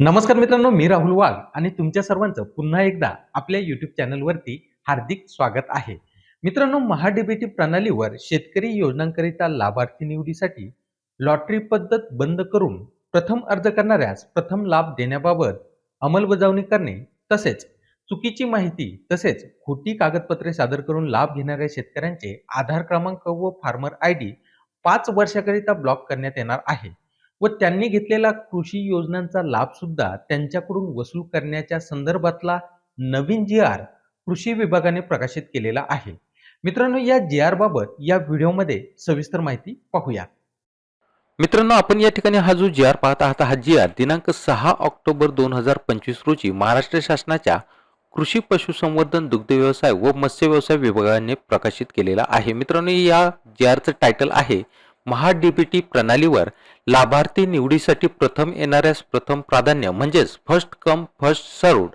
नमस्कार मित्रांनो मी राहुल वाघ आणि तुमच्या सर्वांचं पुन्हा एकदा आपल्या युट्यूब चॅनलवरती हार्दिक स्वागत आहे. मित्रांनो महाडीबीटी प्रणालीवर शेतकरी योजनांकरिता लाभार्थी निवडीसाठी लॉटरी पद्धत बंद करून प्रथम अर्ज करणाऱ्यास प्रथम लाभ देण्याबाबत अंमलबजावणी करणे तसेच चुकीची माहिती तसेच खोटी कागदपत्रे सादर करून लाभ घेणाऱ्या शेतकऱ्यांचे आधार क्रमांक व फार्मर आय डी पाच वर्षाकरिता ब्लॉक करण्यात येणार आहे. व त्यांनी घेतलेला कृषी योजनांचा लाभ सुद्धा त्यांच्याकडून वसूल करण्याच्या संदर्भातला नवीन जी आर कृषी विभागाने प्रकाशित केलेला आहे. मित्रांनो या जी आर बाबत या व्हिडिओमध्ये सविस्तर माहिती पाहूया. मित्रांनो आपण या ठिकाणी हा जो जी आर पाहत आहात हा जी आर दिनांक सहा ऑक्टोबर दोन हजार पंचवीस रोजी महाराष्ट्र शासनाच्या कृषी पशुसंवर्धन दुग्ध व्यवसाय व मत्स्य व्यवसाय विभागाने प्रकाशित केलेला आहे. मित्रांनो या जी आरचं टायटल आहे महा डीबीटी प्रणालीवर लाभार्थी निवडीसाठी प्रथम येणाऱ्यास प्रथम प्राधान्य म्हणजेच फर्स्ट कम फर्स्ट सर्व्ड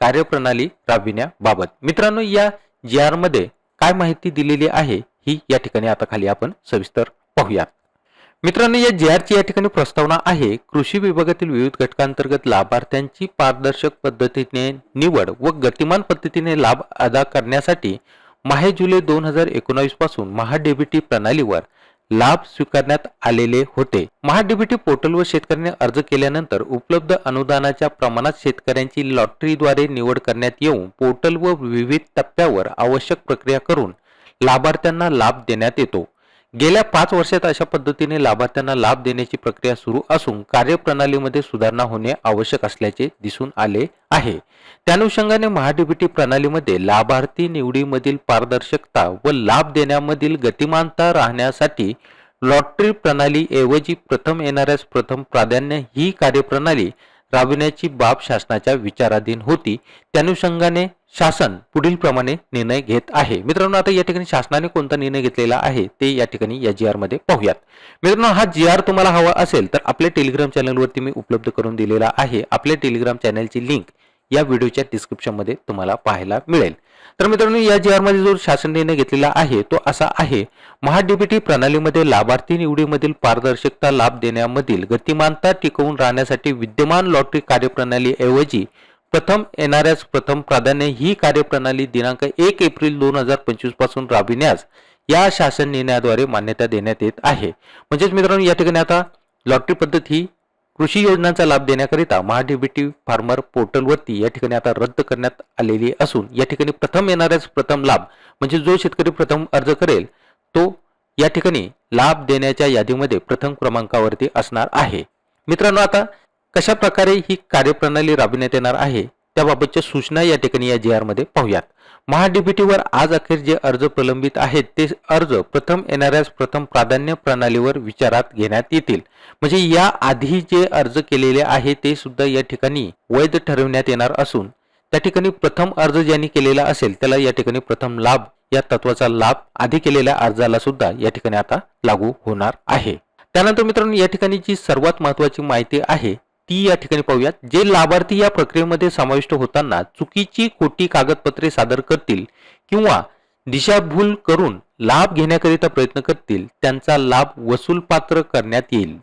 कार्यप्रणाली राबविण्याबाबत. मित्रांनो या जी आरमध्ये काय माहिती दिलेली आहे ही या ठिकाणी आता खाली आपण सविस्तर पाहूया मित्रांनो या जी आरची या ठिकाणी प्रस्तावना आहे कृषी विभागातील विविध घटकांतर्गत लाभार्थ्यांची पारदर्शक पद्धतीने निवड व गतिमान पद्धतीने लाभ अदा करण्यासाठी माहे जुलै दोन हजार एकोणावीसपासून महाडीबीटी प्रणालीवर लाभ स्वीकारण्यात आलेले होते. महाडीबीटी पोर्टलवर शेतकऱ्यांनी अर्ज केल्यानंतर उपलब्ध अनुदानाच्या प्रमाणात शेतकऱ्यांची लॉटरीद्वारे निवड करण्यात येऊन पोर्टल व विविध टप्प्यावर आवश्यक प्रक्रिया करून लाभार्थ्यांना लाभ देण्यात येतो. गेल्या पाच वर्षात अशा पद्धतीने लाभार्थ्यांना लाभ देण्याची प्रक्रिया सुरू असून कार्यप्रणालीमध्ये सुधारणा होणे आवश्यक असल्याचे दिसून आले आहे. त्यानुषंगाने महाडीबीटी प्रणालीमध्ये लाभार्थी निवडीमधील पारदर्शकता व लाभ देण्यामधील गतिमानता राहण्यासाठी लॉटरी प्रणाली ऐवजी प्रथम येणाऱ्यास प्रथम प्राधान्य ही कार्यप्रणाली राबविण्याची बाब शासनाच्या विचाराधीन होती. त्यानुषंगाने शासन पुढील प्रमाणे निर्णय घेत आहे. मित्रांनो आता या ठिकाणी शासनाने कोणता निर्णय घेतलेला आहे ते या ठिकाणी या जी आरमध्ये पाहूयात. मित्रांनो हा जी आर तुम्हाला हवा असेल तर आपल्या टेलिग्राम चॅनलवरती मी उपलब्ध करून दिलेला आहे. आपल्या टेलिग्राम चॅनलची लिंक या व्हिडिओच्या डिस्क्रिप्शनमध्ये तुम्हाला पाहायला मिळेल. तर मित्रांनो या जी आरमध्ये जो शासन निर्णय घेतलेला आहे तो असा आहे महाडीबीटी प्रणालीमध्ये लाभार्थी निवडीमधील पारदर्शकता लाभ देण्यामधील गतिमानता टिकवून राहण्यासाठी विद्यमान लॉटरी कार्यप्रणालीऐवजी प्रथम येणाऱ्याच प्रथम प्राधान्य ही कार्यप्रणाली दिनांक एक एप्रिल दोन हजार पंचवीसपासून राबविण्यास या शासन निर्णयाद्वारे मान्यता देण्यात येत आहे. म्हणजेच मित्रांनो या ठिकाणी आता लॉटरी पद्धत ही कृषी योजनांचा लाभ देण्याकरिता महाडीबीटी फार्मर पोर्टलवरती या ठिकाणी आता रद्द करण्यात आलेली असून या ठिकाणी प्रथम येणाऱ्याच प्रथम लाभ म्हणजे जो शेतकरी प्रथम अर्ज करेल तो या ठिकाणी लाभ देण्याच्या यादीमध्ये प्रथम क्रमांकावरती असणार आहे. मित्रांनो आता कशा प्रकारे ही कार्यप्रणाली राबविण्यात येणार आहे त्याबाबतच्या सूचना या ठिकाणी या जी आरमध्ये पाहूयात. महाडीबीटीवर आज अखेर जे अर्ज प्रलंबित आहेत ते अर्ज प्रथम येणाऱ्यास प्रथम प्राधान्य प्रणालीवर विचारात घेण्यात येतील. म्हणजे या आधी जे अर्ज केलेले आहे ते सुद्धा या ठिकाणी वैध ठरवण्यात येणार असून त्या ठिकाणी प्रथम अर्ज ज्यांनी केलेला असेल त्याला या ठिकाणी प्रथम लाभ या तत्वाचा लाभ आधी केलेल्या अर्जाला सुद्धा या ठिकाणी आता लागू होणार आहे. त्यानंतर मित्रांनो या ठिकाणी जी सर्वात महत्वाची माहिती आहे ती या ठिकाणी पाहूयात. जे लाभार्थी या प्रक्रियेमध्ये समाविष्ट होताना चुकीची खोटी कागदपत्रे सादर करतील किंवा दिशाभूल करून लाभ घेण्याकरिता प्रयत्न करतील त्यांचा लाभ वसूल पात्र करण्यात येईल.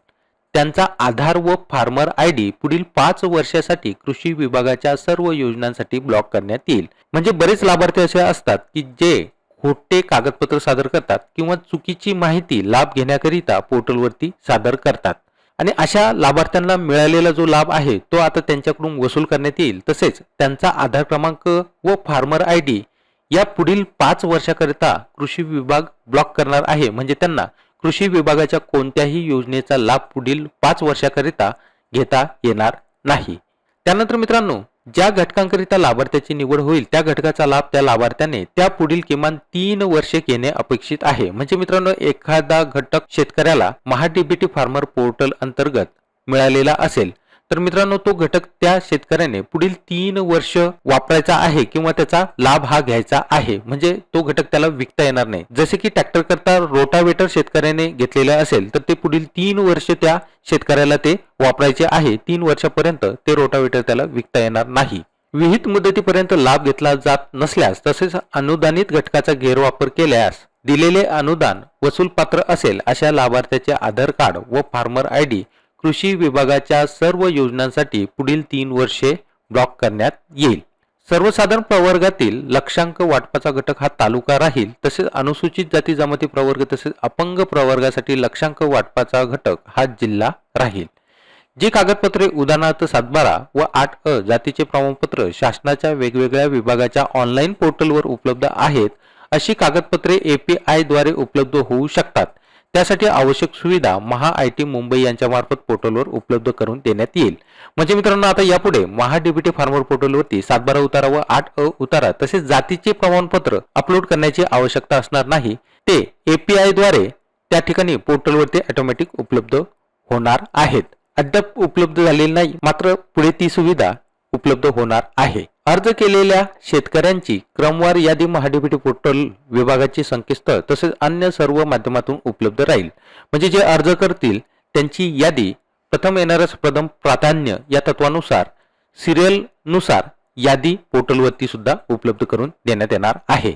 त्यांचा आधार व फार्मर आय डी पुढील पाच वर्षासाठी कृषी विभागाच्या सर्व योजनांसाठी ब्लॉक करण्यात येईल. म्हणजे बरेच लाभार्थी असे असतात की जे खोटे कागदपत्र सादर करतात किंवा चुकीची माहिती लाभ घेण्याकरिता पोर्टलवरती सादर करतात. आणि अशा लाभार्थ्यांना मिळालेला जो लाभ आहे तो आता त्यांच्याकडून वसूल करण्यात येईल. तसेच त्यांचा आधार क्रमांक व फार्मर आय डी या पुढील पाच वर्षाकरिता कृषी विभाग ब्लॉक करणार आहे. म्हणजे त्यांना कृषी विभागाच्या कोणत्याही योजनेचा लाभ पुढील पाच वर्षाकरिता घेता येणार नाही. त्यानंतर मित्रांनो ज्या घटकांकरिता लाभार्थ्याची निवड होईल त्या घटकाचा लाभ त्या लाभार्थ्याने त्या पुढील किमान तीन वर्षे घेणे अपेक्षित आहे. म्हणजे मित्रांनो एखादा घटक शेतकऱ्याला महाडीबीटी फार्मर पोर्टल अंतर्गत मिळालेला असेल तर मित्रांनो तो घटक त्या शेतकऱ्याने पुढील तीन वर्ष वापरायचा आहे किंवा त्याचा लाभ हा घ्यायचा आहे. म्हणजे तो घटक त्याला विकता येणार नाही. जसे की ट्रॅक्टर करता रोटावेटर शेतकऱ्याने घेतलेले असेल तर ते पुढील तीन वर्ष त्या शेतकऱ्याला ते वापरायचे आहे. तीन वर्षापर्यंत ते रोटावेटर त्याला विकता येणार नाही. विहित मुदतीपर्यंत लाभ घेतला जात नसल्यास तसेच अनुदानित घटकाचा गैरवापर केल्यास दिलेले अनुदान वसूल पात्र असेल अशा लाभार्थ्याचे आधार कार्ड व फार्मर आय डी कृषी विभागाच्या सर्व योजनांसाठी पुढील तीन वर्षे ब्लॉक करण्यात येईल. सर्वसाधारण प्रवर्गातील लक्षांक वाटपाचा घटक हा तालुका राहील तसेच अनुसूचित जाती जमाती प्रवर्ग तसेच अपंग प्रवर्गासाठी लक्षांक वाटपाचा घटक हा जिल्हा राहील. जे कागदपत्रे उदाहरणार्थ सातबारा व आठ अ जातीचे प्रमाणपत्र शासनाच्या वेगवेगळ्या विभागाच्या ऑनलाईन पोर्टलवर उपलब्ध आहेत अशी कागदपत्रे ए पी आयद्वारे उपलब्ध होऊ शकतात. त्यासाठी आवश्यक सुविधा महा आय टी मुंबई यांच्यामार्फत पोर्टलवर उपलब्ध करून देण्यात येईल. म्हणजे मित्रांनो आता यापुढे महा डीबीटी फार्मर पोर्टलवरती सातबारा उतारा व आठ अ उतारा तसेच जातीचे प्रमाणपत्र अपलोड करण्याची आवश्यकता असणार नाही. ते एपीआयद्वारे त्या ठिकाणी पोर्टलवरती ऑटोमॅटिक उपलब्ध होणार आहेत. अद्याप उपलब्ध झालेली नाही. मात्र पुढे ती सुविधा उपलब्ध होणार आहे. अर्ज केलेल्या शेतकऱ्यांची क्रमवार यादी महाडीबीटी पोर्टल विभागाचे संकेतस्थळ तसेच अन्य सर्व माध्यमातून उपलब्ध राहील. म्हणजे जे अर्ज करतील त्यांची यादी प्रथम येणारच प्रथम प्राधान्य या तत्वानुसार सिरियलनुसार यादी पोर्टलवरती सुद्धा उपलब्ध करून देण्यात येणार आहे.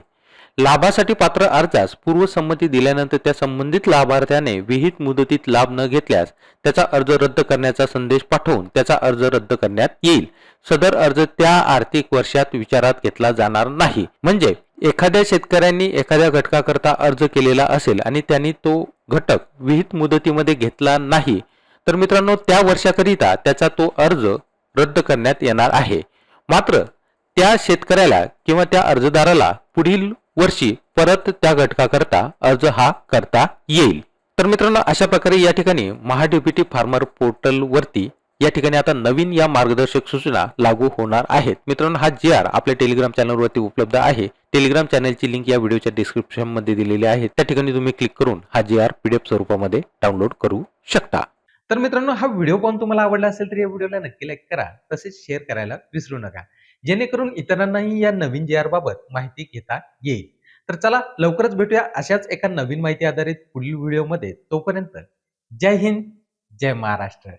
लाभासाठी पात्र अर्जास पूर्वसंमती दिल्यानंतर त्या संबंधित लाभार्थ्याने विहित मुदतीत लाभ न घेतल्यास त्याचा अर्ज रद्द करण्याचा संदेश पाठवून त्याचा अर्ज रद्द करण्यात येईल. सदर अर्ज त्या आर्थिक वर्षात विचारात घेतला जाणार नाही. म्हणजे एखाद्या शेतकऱ्यांनी एखाद्या घटकाकरता अर्ज केलेला असेल आणि त्यांनी तो घटक विहित मुदतीमध्ये घेतला नाही तर मित्रांनो त्या वर्षाकरिता त्याचा तो अर्ज रद्द करण्यात येणार आहे. मात्र त्या शेतकऱ्याला किंवा त्या अर्जदाराला पुढील वर्षी परत त्या घटकाकरता अर्ज हा करता येईल. तर मित्रांनो अशा प्रकारे या ठिकाणी महाडीपीटी फार्मर पोर्टल वरती या ठिकाणी आता नवीन या मार्गदर्शक सूचना लागू होणार आहेत. मित्रांनो हा जी आर आपल्या टेलिग्राम चॅनलवरती उपलब्ध आहे. टेलिग्राम चॅनलची लिंक या व्हिडिओच्या डिस्क्रिप्शनमध्ये दिलेली आहे. त्या ठिकाणी तुम्ही क्लिक करून हा जी आर पीडीएफ स्वरूपामध्ये डाउनलोड करू शकता. तर मित्रांनो हा व्हिडिओ पाहून तुम्हाला आवडला असेल तर या व्हिडिओला नक्की लाईक करा. तसेच शेअर करायला विसरू नका. जेणेकरून इतरांनाही या नवीन जे आर बाबत माहिती घेता येईल. तर चला लवकरच भेटूया अशाच एका नवीन माहिती आधारित पुढील व्हिडिओमध्ये तोपर्यंत जय हिंद जय महाराष्ट्र.